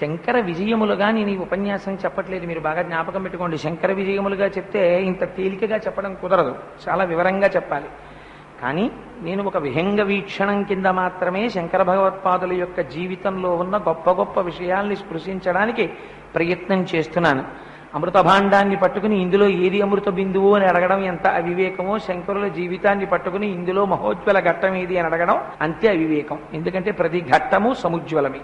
శంకర విజయములుగా నేను ఈ ఉపన్యాసం చెప్పట్లేదు. మీరు బాగా జ్ఞాపకం పెట్టుకోండి. శంకర విజయములుగా చెప్తే ఇంత తేలికగా చెప్పడం కుదరదు. చాలా వివరంగా చెప్పాలి. కానీ నేను ఒక విహంగ వీక్షణం కింద మాత్రమే శంకర భగవత్పాదుల యొక్క జీవితంలో ఉన్న గొప్ప గొప్ప విషయాల్ని స్పృశించడానికి ప్రయత్నం చేస్తున్నాను. అమృతభాండాన్ని పట్టుకుని ఇందులో ఏది అమృత బిందువు అని అడగడం ఎంత అవివేకమో శంకరుల జీవితాన్ని పట్టుకుని ఇందులో మహోజ్వల ఘట్టం ఏది అని అడగడం అంతే అవివేకం. ఎందుకంటే ప్రతి ఘట్టము సముజ్వలమే.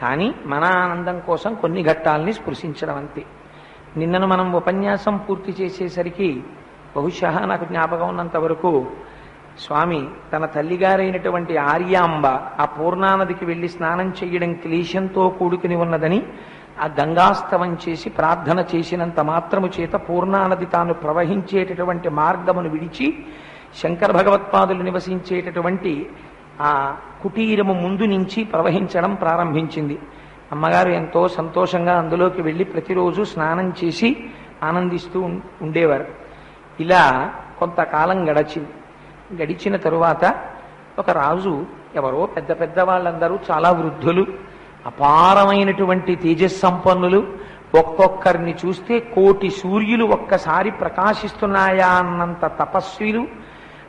కానీ మన ఆనందం కోసం కొన్ని ఘట్టాలని స్పృశించడం అంతే. నిన్నను మనం ఉపన్యాసం పూర్తి చేసేసరికి బహుశా నాకు జ్ఞాపకం ఉన్నంత వరకు స్వామి తన తల్లిగారైనటువంటి ఆర్యాంబ ఆ పూర్ణానదికి వెళ్ళి స్నానం చేయడం క్లేశంతో కూడుకుని ఉన్నదని ఆ గంగాస్తవం చేసి ప్రార్థన చేసినంత మాత్రము చేత పూర్ణానది తాను ప్రవహించేటటువంటి మార్గమును విడిచి శంకర భగవత్పాదులు నివసించేటటువంటి ఆ కుటీరము ముందు నుంచి ప్రవహించడం ప్రారంభించింది. అమ్మగారు ఎంతో సంతోషంగా అందులోకి వెళ్ళి ప్రతిరోజు స్నానం చేసి ఆనందిస్తూ ఉం- ఉండేవారు. ఇలా కొంతకాలం గడచింది. గడిచిన తరువాత ఒక రాజు ఎవరో పెద్ద పెద్ద వాళ్ళందరూ చాలా వృద్ధులు అపారమైనటువంటి తేజస్సంపన్నులు ఒక్కొక్కరిని చూస్తే కోటి సూర్యులు ఒక్కసారి ప్రకాశిస్తున్నాయా అన్నంత తపస్విలు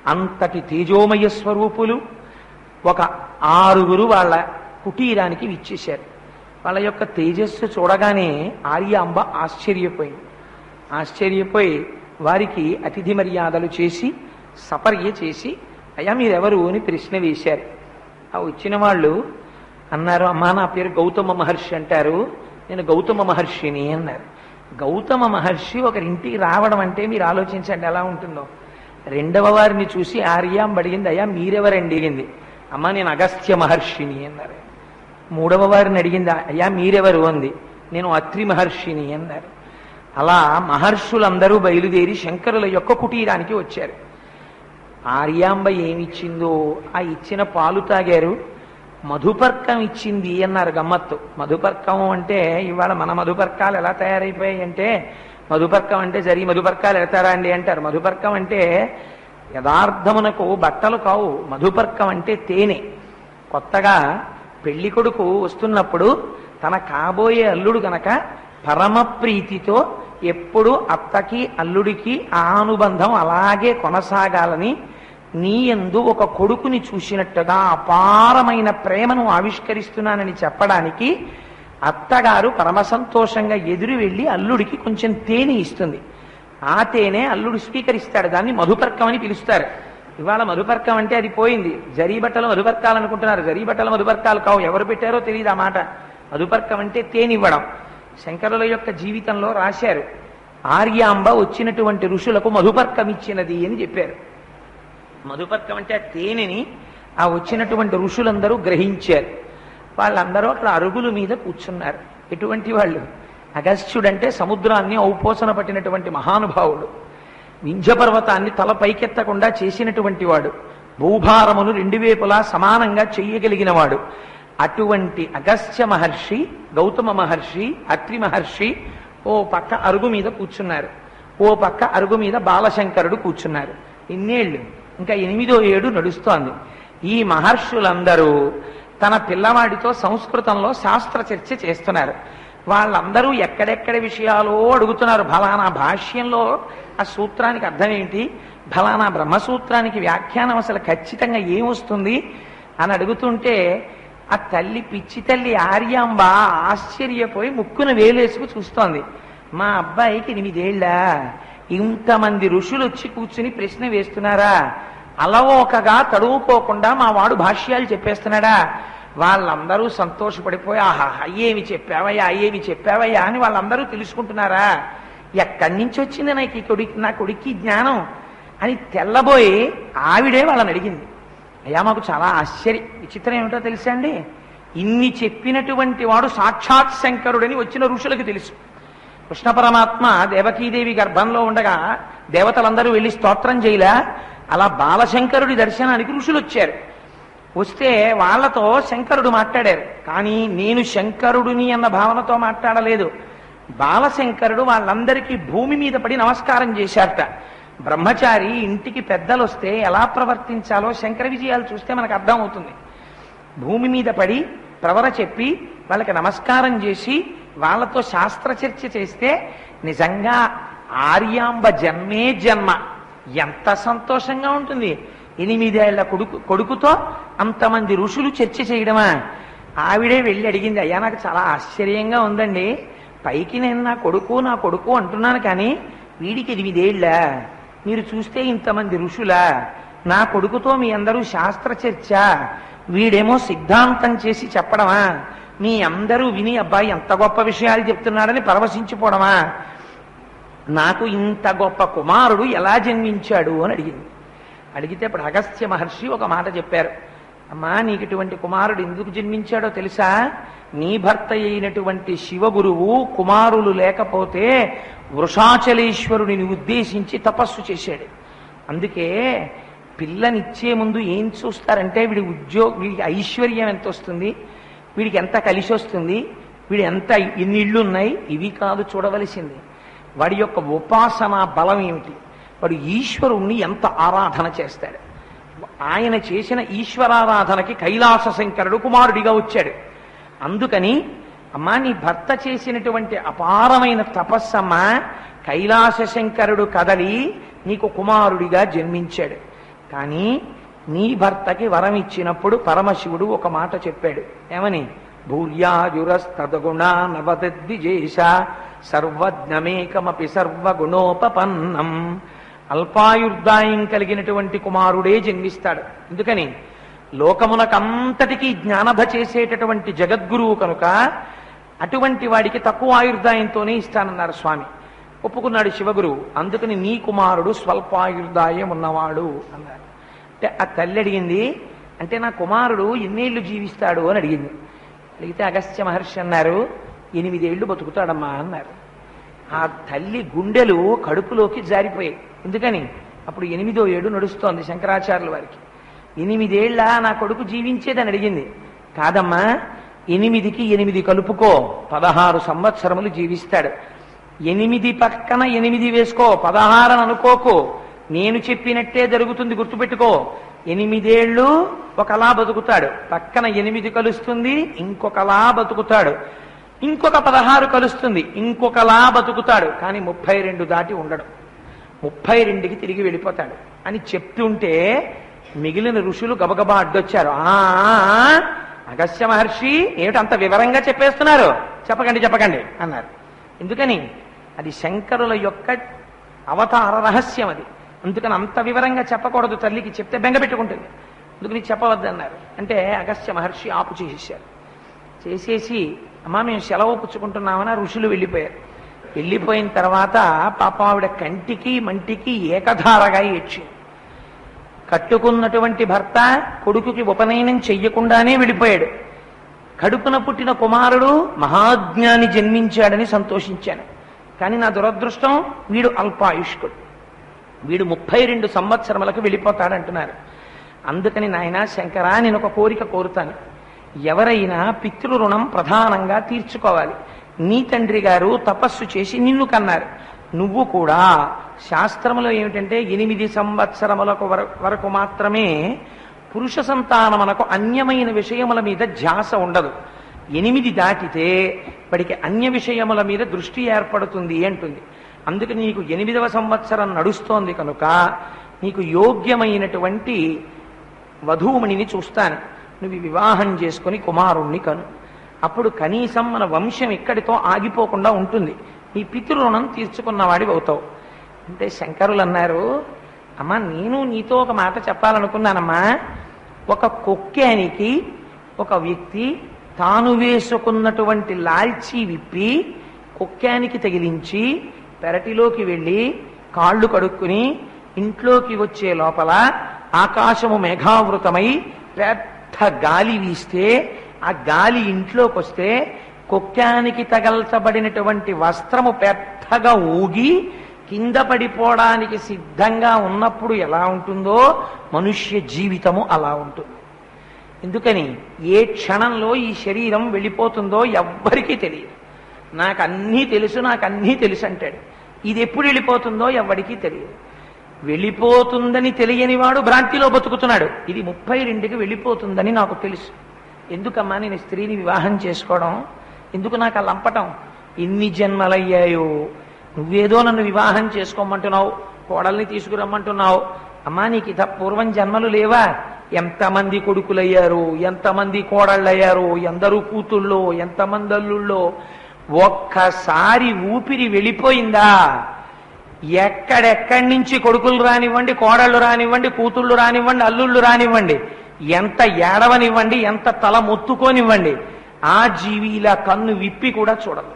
అంతటి తేజోమయ స్వరూపులు ఒక ఆరుగురు వాళ్ళ కుటీరానికి విచ్చేశారు. వాళ్ళ యొక్క తేజస్సు చూడగానే ఆర్య అంబ ఆశ్చర్యపోయింది. ఆశ్చర్యపోయి వారికి అతిథి మర్యాదలు చేసి సపర్య చేసి అయ్యా మీరెవరు? అని ప్రశ్న వేశారు. ఆ వచ్చిన వాళ్ళు అన్నారు అమ్మా నా పేరు గౌతమ మహర్షి అంటారు. నేను గౌతమ మహర్షిని అన్నారు. గౌతమ మహర్షి ఒకరింటికి రావడం అంటే మీరు ఆలోచించండి ఎలా ఉంటుందో. రెండవ వారిని చూసి ఆర్యాంబ అడిగింది అయ్యా మీరెవరండి? అడిగింది అమ్మ నేను అగస్త్య మహర్షిని అన్నారు. మూడవ వారిని అడిగింది అయ్యా మీరెవరు అంది. నేను అత్రి మహర్షిని అన్నారు. అలా మహర్షులందరూ బయలుదేరి శంకరుల యొక్క కుటీరానికి వచ్చారు. ఆర్యాంబ ఏమిచ్చిందో ఆ ఇచ్చిన పాలు తాగారు. మధుపర్కం ఇచ్చింది అన్నారు గమ్మత్తు. మధుపర్కం అంటే ఇవాళ మన మధుపర్కాలు ఎలా తయారైపోయాయి అంటే మధుపర్కం అంటే సరి మధుపర్కాలు ఎడతారా అండి అంటారు. మధుపర్కం అంటే యథార్థమునకు బట్టలు కావు మధుపర్కం అంటే తేనె. కొత్తగా పెళ్ళి కొడుకు వస్తున్నప్పుడు తన కాబోయే అల్లుడు గనక పరమ ప్రీతితో ఎప్పుడు అత్తకి అల్లుడికి ఆ అనుబంధం అలాగే కొనసాగాలని నీ యందు ఒక కొడుకుని చూసినట్టుగా అపారమైన ప్రేమను ఆవిష్కరిస్తున్నానని చెప్పడానికి అత్తగారు పరమ సంతోషంగా ఎదురు వెళ్ళి అల్లుడికి కొంచెం తేనె ఇస్తుంది. ఆ తేనె అల్లుడు స్వీకరిస్తాడు. దాన్ని మధుపర్కం అని పిలుస్తారు. ఇవాళ మధుపర్కం అంటే అది పోయింది. జరీ బట్టలు మధుపర్కాలు అనుకుంటున్నారు. జరీ బట్టలు మధుపర్కాలు కావు. ఎవరు పెట్టారో తెలియదు ఆ మాట. మధుపర్కం అంటే తేనివ్వడం. శంకరుల యొక్క జీవితంలో రాశారు. ఆర్యాంబ వచ్చినటువంటి ఋషులకు మధుపర్కం ఇచ్చినది అని చెప్పారు. మధుపర్కం అంటే ఆ తేనెని ఆ వచ్చినటువంటి ఋషులందరూ గ్రహించారు. వాళ్ళందరూ అట్లా అరుగుల మీద కూర్చున్నారు. ఎటువంటి వాళ్ళు? అగస్త్యుడంటే సముద్రాన్ని ఔపోసన పట్టినటువంటి మహానుభావుడు. వింధ్య పర్వతాన్ని తల పైకెత్తకుండా చేసినటువంటి వాడు. భూభారమును రెండు వైపులా సమానంగా చెయ్యగలిగిన వాడు అటువంటి అగస్త్య మహర్షి గౌతమ మహర్షి అత్రి మహర్షి ఓ పక్క అరుగు మీద కూర్చున్నారు. ఓ పక్క అరుగు మీద బాలశంకరుడు కూర్చున్నారు. ఇన్నేళ్ళు ఇంకా ఎనిమిదో ఏడు నడుస్తోంది. ఈ మహర్షులందరూ తన పిల్లవాడితో సంస్కృతంలో శాస్త్ర చర్చ చేస్తున్నారు. వాళ్ళందరూ ఎక్కడెక్కడ విషయాలో అడుగుతున్నారు. ఫలానా భాష్యంలో ఆ సూత్రానికి అర్థం ఏంటి? ఫలానా బ్రహ్మసూత్రానికి వ్యాఖ్యానం అసలు ఖచ్చితంగా ఏమొస్తుంది అని అడుగుతుంటే ఆ తల్లి పిచ్చి తల్లి ఆర్యాంబ ఆశ్చర్యపోయి ముక్కున వేలేసుకు చూస్తోంది. మా అబ్బాయికి ఎనిమిదేళ్ళా? ఇంతమంది ఋషులు వచ్చి కూర్చుని ప్రశ్న వేస్తున్నారా? అలవోకగా తడువుకోకుండా మా వాడు భాష్యాలు చెప్పేస్తున్నాడా? వాళ్ళందరూ సంతోషపడిపోయి ఆహా ఏమి చెప్పావయ్యా ఏమి చెప్పావయ్యా అని వాళ్ళందరూ తెలుసుకుంటున్నారా? ఎక్కడి నుంచి వచ్చింది నాకు ఈ కొడుకు నా కొడుక్కి జ్ఞానం? అని తెల్లబోయి ఆవిడే వాళ్ళని అడిగింది. అయ్యా మాకు చాలా ఆశ్చర్య విచిత్రం ఏమిటో తెలుసా అండి? ఇన్ని చెప్పినటువంటి వాడు సాక్షాత్ శంకరుడని వచ్చిన ఋషులకు తెలుసు. కృష్ణ పరమాత్మ దేవకీదేవి గర్భంలో ఉండగా దేవతలందరూ వెళ్ళి స్తోత్రం చేయలా. అలా బాలశంకరుడి దర్శనానికి ఋషులు వచ్చారు వస్తే వాళ్ళతో శంకరుడు మాట్లాడారు. కానీ నేను శంకరుడిని అన్న భావనతో మాట్లాడలేదు. బాలశంకరుడు వాళ్ళందరికీ భూమి మీద పడి నమస్కారం చేశారట. బ్రహ్మచారి ఇంటికి పెద్దలు వస్తే ఎలా ప్రవర్తించాలో శంకర విజయాలు చూస్తే మనకు అర్థం అవుతుంది భూమి మీద పడి ప్రవర చెప్పి వాళ్ళకి నమస్కారం చేసి వాళ్ళతో శాస్త్ర చర్చ చేస్తే నిజంగా ఆర్యాంబ జన్మే జన్మ. ఎంత సంతోషంగా ఉంటుంది. ఎనిమిదేళ్ళ కొడుకు కొడుకుతో అంతమంది ఋషులు చర్చ చేయడమా? ఆవిడే వెళ్ళి అడిగింది అయ్యా నాకు చాలా ఆశ్చర్యంగా ఉందండి. పైకి నేను నా కొడుకు నా కొడుకు అంటున్నాను కానీ వీడికి ఎనిమిదేళ్ళ మీరు చూస్తే ఇంతమంది ఋషులా. నా కొడుకుతో మీ అందరూ శాస్త్ర చర్చ. వీడేమో సిద్ధాంతం చేసి చెప్పడమా? మీ అందరూ విని అబ్బాయి ఎంత గొప్ప విషయాలు చెప్తున్నాడని పరవశించిపోవడమా నాకు ఇంత గొప్ప కుమారుడు ఎలా జన్మించాడు? అని అడిగింది. అడిగితే ఇప్పుడు అగస్త్య మహర్షి ఒక మాట చెప్పారు. అమ్మా నీకు ఇటువంటి కుమారుడు ఎందుకు జన్మించాడో తెలుసా? నీ భర్త అయినటువంటి శివగురువు కుమారులు లేకపోతే వృషాచలేశ్వరుడిని ఉద్దేశించి తపస్సు చేశాడు. అందుకే పిల్లనిచ్చే ముందు ఏం చూస్తారంటే వీడి ఉద్యోగ వీడికి ఐశ్వర్యం ఎంత వస్తుంది? వీడికి ఎంత కలిసి వస్తుంది? వీడు ఎంత ఎన్ని ఇళ్ళు ఉన్నాయి ఇవి కాదు చూడవలసింది. వాడి యొక్క ఉపాసన బలం ఏమిటి? వాడు ఈశ్వరుణ్ణి ఎంత ఆరాధన చేస్తాడు? ఆయన చేసిన ఈశ్వరారాధనకి కైలాస శంకరుడు కుమారుడిగా వచ్చాడు. అందుకని అమ్మా నీ భర్త చేసినటువంటి అపారమైన తపస్సమ్మా కైలాస శంకరుడు కదలి నీకు కుమారుడిగా జన్మించాడు. కానీ నీ భర్తకి వరం ఇచ్చినప్పుడు పరమశివుడు ఒక మాట చెప్పాడు. ఏమని? భూర్యాజురస్తదగుణా నవద్విజేష సర్వజ్ఞమేకమపి సర్వగుణోపపన్నం. అల్పాయుర్దాయం కలిగినటువంటి కుమారుడే జన్మిస్తాడు. ఎందుకని? లోకమునకంతటికీ జ్ఞానభ చేసేటటువంటి జగద్గురువు కనుక అటువంటి వాడికి తక్కువ ఆయుర్దాయంతోనే ఇస్తానన్నారు స్వామి. ఒప్పుకున్నాడు శివగురువు అందుకని నీ కుమారుడు స్వల్పాయుర్దాయం ఉన్నవాడు అన్నారు. అంటే ఆ తల్లి అడిగింది అంటే నా కుమారుడు ఎన్నేళ్ళు జీవిస్తాడు అని అడిగింది. అడిగితే అగస్త్య మహర్షి అన్నారు ఎనిమిదేళ్ళు బతుకుతాడమ్మా అన్నారు. ఆ తల్లి గుండెలు కడుపులోకి జారిపోయాయి. ఎందుకని? అప్పుడు ఎనిమిదో ఏడు నడుస్తోంది శంకరాచార్యుల వారికి. ఎనిమిదేళ్ళ నా కొడుకు జీవించేదని అడిగింది. కాదమ్మా ఎనిమిదికి ఎనిమిది కలుపుకో పదహారు సంవత్సరములు జీవిస్తాడు. ఎనిమిది పక్కన ఎనిమిది వేసుకో పదహారని అనుకోకు. నేను చెప్పినట్టే జరుగుతుంది గుర్తుపెట్టుకో. ఎనిమిదేళ్ళు ఒకలా బతుకుతాడు. పక్కన ఎనిమిది కలుస్తుంది ఇంకొకలా బతుకుతాడు. ఇంకొక పదహారు కలుస్తుంది. ఇంకొకలా బతుకుతాడు. కానీ ముప్పై రెండు దాటి ఉండడు. ముప్పై రెండుకి తిరిగి వెళ్ళిపోతాడు. అని చెప్తుంటే మిగిలిన ఋషులు గబగబా అడ్డొచ్చారు. ఆ ఆ, మహర్షి ఏమిటి అంత వివరంగా చెప్పేస్తున్నారు? చెప్పకండి చెప్పకండి అన్నారు. ఎందుకని? అది శంకరుల యొక్క అవతార రహస్యం అది. అందుకని అంత వివరంగా చెప్పకూడదు తల్లికి. చెప్తే బెంగ పెట్టుకుంటుంది. అందుకని చెప్పవద్దన్నారు. అంటే అగస్య మహర్షి ఆపు చేసేసారు చేసేసి అమ్మా మేము సెలవు పుచ్చుకుంటున్నామని ఆ ఋషులు వెళ్ళిపోయారు. వెళ్ళిపోయిన తర్వాత పాపం ఆవిడ కంటికి మంటికి ఏకధారగా ఏడ్చింది. కట్టుకున్నటువంటి భర్త కొడుకుకి ఉపనయనం చెయ్యకుండానే వెళ్ళిపోయాడు. కడుపున పుట్టిన కుమారుడు మహాజ్ఞాని జన్మించాడని సంతోషించాను. కానీ నా దురదృష్టం వీడు అల్పాయుష్కుడు. వీడు ముప్పై రెండు సంవత్సరములకు వెళ్ళిపోతాడంటున్నారు. అందుకని నాయన శంకరా నేను ఒక కోరిక కోరుతాను. ఎవరైనా పితృరుణం ప్రధానంగా తీర్చుకోవాలి. నీ తండ్రి గారు తపస్సు చేసి నిన్ను కన్నారు. నువ్వు కూడా శాస్త్రములో ఏమిటంటే ఎనిమిది సంవత్సరములకు వరకు మాత్రమే పురుష సంతానమునకు అన్యమైన విషయముల మీద ధ్యాస ఉండదు. ఎనిమిది దాటితే వాడికి అన్య విషయముల మీద దృష్టి ఏర్పడుతుంది అంటుంది. అందుకు నీకు ఎనిమిదవ సంవత్సరం నడుస్తోంది కనుక నీకు యోగ్యమైనటువంటి వధూమణిని చూస్తాను. నువ్వు వివాహం చేసుకుని కుమారుణ్ణి కను. అప్పుడు కనీసం మన వంశం ఇక్కడితో ఆగిపోకుండా ఉంటుంది. నీ పితృరుణం తీర్చుకున్నవాడివి అవుతావు. అంటే శంకరులు అన్నారు అమ్మా నేను నీతో ఒక మాట చెప్పాలనుకున్నానమ్మా. ఒక కొక్కానికి ఒక వ్యక్తి తాను వేసుకున్నటువంటి లాల్చీ విప్పి కుక్కానికి తగిలించి పెరటిలోకి వెళ్ళి కాళ్ళు కడుక్కుని ఇంట్లోకి వచ్చే లోపల ఆకాశము మేఘావృతమై పెద్ద గాలి వీస్తే ఆ గాలి ఇంట్లోకి వస్తే కుక్కానికి తగల్చబడినటువంటి వస్త్రము పెద్దగా ఊగి కింద పడిపోవడానికి సిద్ధంగా ఉన్నప్పుడు ఎలా ఉంటుందో మనుష్య జీవితము అలా ఉంటుంది. ఎందుకని ఏ క్షణంలో ఈ శరీరం వెళ్ళిపోతుందో ఎవ్వరికీ తెలియదు. నాకు అన్నీ తెలుసు నాకు అన్నీ తెలుసు అంటాడు. ఇది ఎప్పుడు వెళ్ళిపోతుందో ఎవరికీ తెలియదు. వెళ్ళిపోతుందని తెలియనివాడు భ్రాంతిలో బతుకుతున్నాడు. ఇది ముప్పై రెండుకి వెళ్ళిపోతుందని నాకు తెలుసు. ఎందుకమ్మా నేను స్త్రీని వివాహం చేసుకోవడం? ఎందుకు నాకు ఆ లంపటం? ఎన్ని జన్మలయ్యాయో? నువ్వేదో నన్ను వివాహం చేసుకోమంటున్నావు కోడల్ని తీసుకురమ్మంటున్నావు. అమ్మా నీకు ఇత పూర్వం జన్మలు లేవా? ఎంతమంది కొడుకులయ్యారు? ఎంతమంది కోడళ్ళయ్యారు? ఎందరు కూతుళ్ళో? ఎంతమంది అల్లుళ్ళో ఒక్కసారి ఊపిరి వెళ్ళిపోయిందా? ఎక్కడెక్కడి నుంచి కొడుకులు రానివ్వండి కోడళ్ళు రానివ్వండి కూతుళ్ళు రానివ్వండి అల్లుళ్ళు రానివ్వండి ఎంత ఏడవనివ్వండి ఎంత తల మొత్తుకోనివ్వండి ఆ జీవి ఇలా కన్ను విప్పి కూడా చూడదు.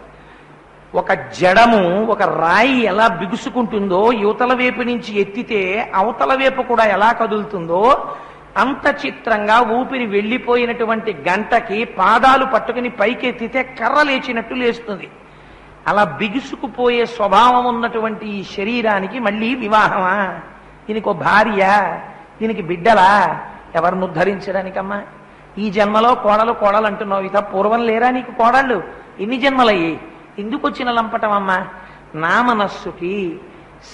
ఒక జడము ఒక రాయి ఎలా బిగుసుకుంటుందో యువతల వైపు నుంచి ఎత్తితే అవతల వైపు కూడా ఎలా కదులుతుందో అంత చిత్రంగా ఊపిరి వెళ్ళిపోయినటువంటి గంటకి పాదాలు పట్టుకుని పైకెత్తితే కర్ర లేచినట్టు లేస్తుంది. అలా బిగుసుకుపోయే స్వభావం ఉన్నటువంటి ఈ శరీరానికి మళ్ళీ వివాహమా? దీనికి ఓ భార్య దీనికి బిడ్డలా? ఎవరిని ఉద్ధరించడానికమ్మా ఈ జన్మలో కోడలు కోడలు అంటున్నావు ఇత పూర్వం లేరా నీకు కోడళ్ళు? ఎన్ని జన్మలయ్యి? ఎందుకు వచ్చిన లంపటం అమ్మా నా మనస్సుకి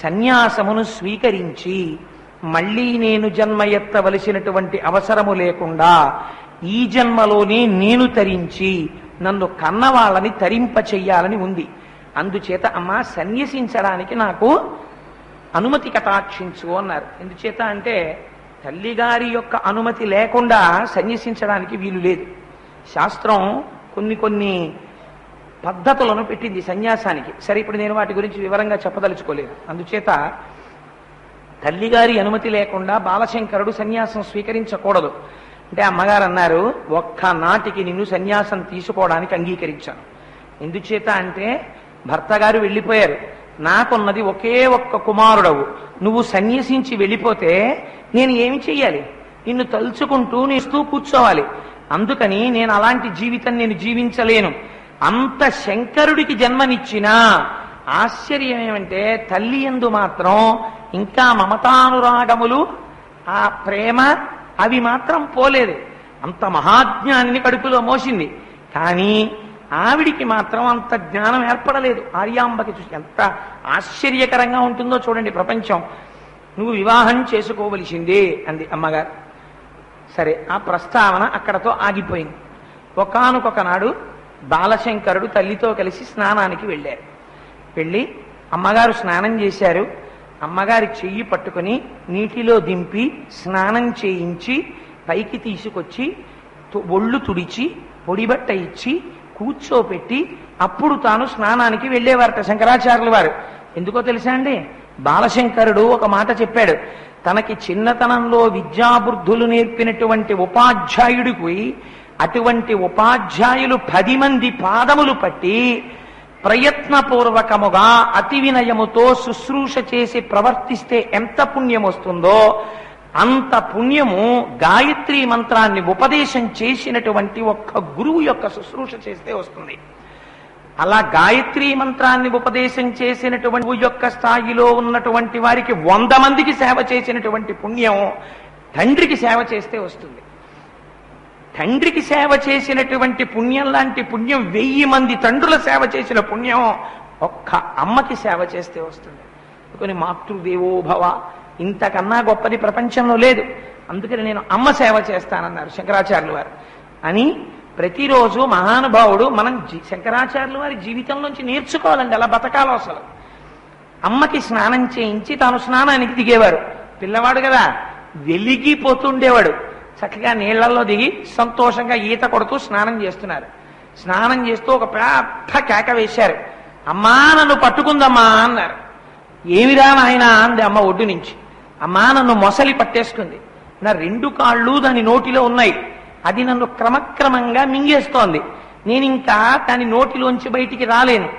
సన్యాసమును స్వీకరించి మళ్ళీ నేను జన్మ ఎత్తవలసినటువంటి అవసరము లేకుండా ఈ జన్మలోనే నేను తరించి నన్ను కన్నవాళ్ళని తరింప చెయ్యాలని ఉంది. అందుచేత అమ్మ సన్యసించడానికి నాకు అనుమతి కటాక్షించు అన్నారు. ఎందుచేత అంటే తల్లిగారి యొక్క అనుమతి లేకుండా సన్యసించడానికి వీలు లేదు. శాస్త్రం కొన్ని కొన్ని పద్ధతులను పెట్టింది సన్యాసానికి. సరే ఇప్పుడు నేను వాటి గురించి వివరంగా చెప్పదలుచుకోలేదు. అందుచేత తల్లిగారి అనుమతి లేకుండా బాలశంకరుడు సన్యాసం స్వీకరించకూడదు. అంటే అమ్మగారు అన్నారు ఒక్క నాటికి నిన్ను సన్యాసం తీసుకోవడానికి అంగీకరించాను. ఎందుచేత అంటే భర్త గారు వెళ్ళిపోయారు. నాకున్నది ఒకే ఒక్క కుమారుడవు. నువ్వు సన్యసించి వెళ్ళిపోతే నేను ఏమి చెయ్యాలి? నిన్ను తలుచుకుంటూ నేస్తూ కూర్చోవాలి. అందుకని నేను అలాంటి జీవితం నేను జీవించలేను. అంత శంకరుడికి జన్మనిచ్చినా ఆశ్చర్యం ఏమంటే తల్లి ఎందు మాత్రం ఇంకా మమతానురాగములు ఆ ప్రేమ అవి మాత్రం పోలేదు. అంత మహాజ్ఞానిని కడుపులో మోసింది. కానీ ఆవిడికి మాత్రం అంత జ్ఞానం ఏర్పడలేదు. ఆర్యాంబకి చూసి ఎంత ఆశ్చర్యకరంగా ఉంటుందో చూడండి ప్రపంచం. నువ్వు వివాహం చేసుకోవలసిందే అంది అమ్మగారు. సరే ఆ ప్రస్తావన అక్కడతో ఆగిపోయింది. ఒకనొక నాడు బాలశంకరుడు తల్లితో కలిసి స్నానానికి వెళ్ళారు. వెళ్ళి అమ్మగారు స్నానం చేశారు. అమ్మగారి చెయ్యి పట్టుకొని నీటిలో దింపి స్నానం చేయించి పైకి తీసుకొచ్చి తు- ఒళ్ళు తుడిచి పొడిబట్ట ఇచ్చి కూర్చోపెట్టి అప్పుడు తాను స్నానానికి వెళ్ళేవారట శంకరాచార్యుల వారు. ఎందుకో తెలుసా అండి? బాలశంకరుడు ఒక మాట చెప్పాడు. తనకి చిన్నతనంలో విద్యాబుద్ధులు నేర్పినటువంటి ఉపాధ్యాయుడికి అటువంటి ఉపాధ్యాయులు పది మంది పాదములు పట్టి ప్రయత్నపూర్వకముగా అతి వినయముతో శుశ్రూష చేసి ప్రవర్తిస్తే ఎంత పుణ్యం వస్తుందో అంత పుణ్యము గాయత్రి మంత్రాన్ని ఉపదేశం చేసినటువంటి ఒక్క గురువు యొక్క శుశ్రూష చేస్తే వస్తుంది. అలా గాయత్రి మంత్రాన్ని ఉపదేశం చేసినటువంటి యొక్క స్థాయిలో ఉన్నటువంటి వారికి వంద మందికి సేవ చేసినటువంటి పుణ్యం తండ్రికి సేవ చేస్తే వస్తుంది. తండ్రికి సేవ చేసినటువంటి పుణ్యం లాంటి పుణ్యం వెయ్యి మంది తండ్రుల సేవ చేసిన పుణ్యం ఒక్క అమ్మకి సేవ చేస్తే వస్తుంది. కొన్ని మాతృదేవో భవ ఇంతకన్నా గొప్పది ప్రపంచంలో లేదు. అందుకని నేను అమ్మ సేవ చేస్తానన్నారు శంకరాచార్యులు వారు. అని ప్రతిరోజు మహానుభావుడు మనం శంకరాచార్యులు వారి జీవితంలోంచి నేర్చుకోవాలండి అలా బతకాలో అసలు. అమ్మకి స్నానం చేయించి తాను స్నానానికి దిగేవారు. పిల్లవాడు కదా వెలిగిపోతుండేవాడు. చక్కగా నీళ్ళలో దిగి సంతోషంగా ఈత కొడుతూ స్నానం చేస్తున్నారు. స్నానం చేస్తూ ఒక పెద్ద కేక వేశారు. అమ్మా నన్ను పట్టుకుందమ్మా అన్నారు. ఏమిరా నాయన అంది అమ్మ ఒడ్డు నుంచి. అమ్మా నన్ను మొసలి పట్టేసుకుంది. నా రెండు కాళ్ళు దాని నోటిలో ఉన్నాయి. అది నన్ను క్రమక్రమంగా మింగేస్తోంది. నేను ఇంకా దాని నోటిలోంచి బయటికి రాలేను.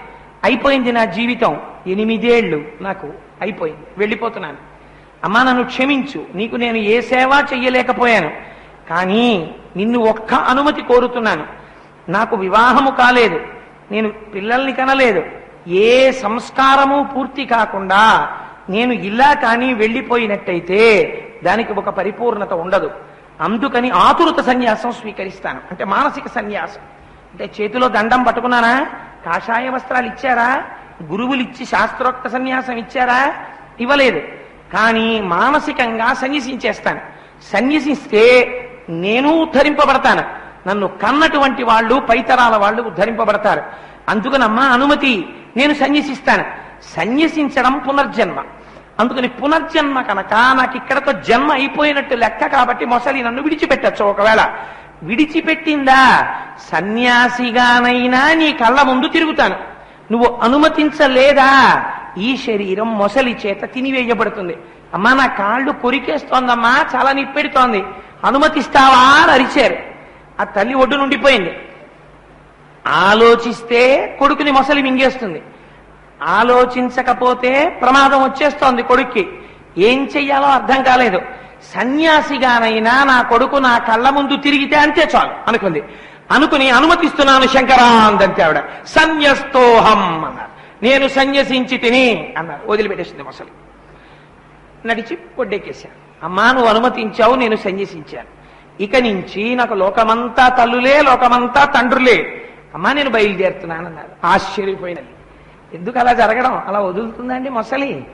అయిపోయింది నా జీవితం. ఎనిమిదేళ్ళు నాకు అయిపోయింది. వెళ్ళిపోతున్నాను. అమ్మా నన్ను క్షమించు. నీకు నేను ఏ సేవ చెయ్యలేకపోయాను. కానీ నిన్ను ఒక్క అనుమతి కోరుతున్నాను. నాకు వివాహము కాలేదు. నేను పిల్లల్ని కనలేదు. ఏ సంస్కారము పూర్తి కాకుండా నేను ఇలా కానీ వెళ్ళిపోయినట్టయితే దానికి ఒక పరిపూర్ణత ఉండదు. అందుకని ఆతురత సన్యాసం స్వీకరిస్తాను. అంటే మానసిక సన్యాసం. అంటే చేతిలో దండం పట్టుకున్నానా? కాషాయ వస్త్రాలు ఇచ్చారా? గురువులు ఇచ్చి శాస్త్రోక్త సన్యాసం ఇచ్చారా? ఇవ్వలేదు. కానీ మానసికంగా సన్యసించేస్తాను. సన్యసిస్తే నేను ఉద్ధరింపబడతాను. నన్ను కన్నటువంటి వాళ్ళు పైతరాల వాళ్ళు ఉద్ధరింపబడతారు. అందుకనమ్మా అనుమతి. నేను సన్యసిస్తాను. సన్యసించడం పునర్జన్మ. అందుకని పునర్జన్మ కనుక నాకు ఇక్కడతో జన్మ అయిపోయినట్టు లెక్క కాబట్టి మొసలి నన్ను విడిచిపెట్టచ్చు. ఒకవేళ విడిచిపెట్టిందా సన్యాసిగానైనా నీ కళ్ళ ముందు తిరుగుతాను. నువ్వు అనుమతించలేదా? ఈ శరీరం మొసలి చేత తినివేయబడుతుంది. అమ్మా నా కాళ్ళు కొరికేస్తోందమ్మా చాలా నిప్పెడుతోంది. అనుమతిస్తావా అని అరిచారు. ఆ తల్లి ఒడ్డు నుండిపోయింది. ఆలోచిస్తే కొడుకుని మొసలి మింగేస్తుంది. ఆలోచించకపోతే ప్రమాదం వచ్చేస్తోంది కొడుక్కి. ఏం చెయ్యాలో అర్థం కాలేదు. సన్యాసిగానైనా నా కొడుకు నా కళ్ళ ముందు తిరిగితే అంతే చాలు అనుకుంది. అనుకుని అనుమతిస్తున్నాను శంకరా అందంతే ఆవిడ. సన్యస్తోహం అన్నారు. నేను సన్యసించి తిని అన్నారు. వదిలిపెట్టేసింది మొసలి. నడిచి పొడ్డెక్కేశాను అమ్మా నువ్వు అనుమతించావు నేను సన్యసించాను. ఇక నుంచి నాకు లోకమంతా తల్లులే లోకమంతా తండ్రులే. అమ్మా నేను బయలుదేరుతున్నానన్నారు. ఆశ్చర్యపోయినది. ఎందుకు అలా జరగడం? అలా వదులుతుందండి మొసలి.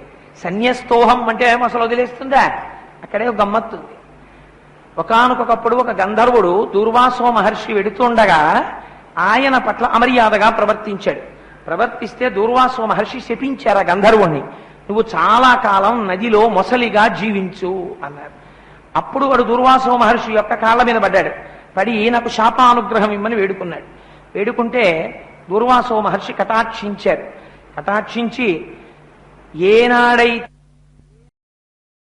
సన్యస్తోహం అంటే మొసలు వదిలేస్తుందా? అక్కడే ఒక గమ్మత్తుంది ఒకనకొకప్పుడు ఒక గంధర్వుడు దూర్వాసో మహర్షి వెడుతుండగా ఆయన పట్ల అమర్యాదగా ప్రవర్తించాడు. ప్రవర్తిస్తే దూర్వాసో మహర్షి శపించారు ఆ గంధర్వుణ్ణి. నువ్వు చాలా కాలం నదిలో మొసలిగా జీవించు అన్నారు. అప్పుడు వాడు దూర్వాసో మహర్షి యొక్క కాళ్ళ మీద పడ్డాడు. పడి నాకు శాపానుగ్రహం ఇమ్మని వేడుకున్నాడు. వేడుకుంటే దూర్వాసో మహర్షి కటాక్షించారు. కటాక్షించి ఏనాడైతే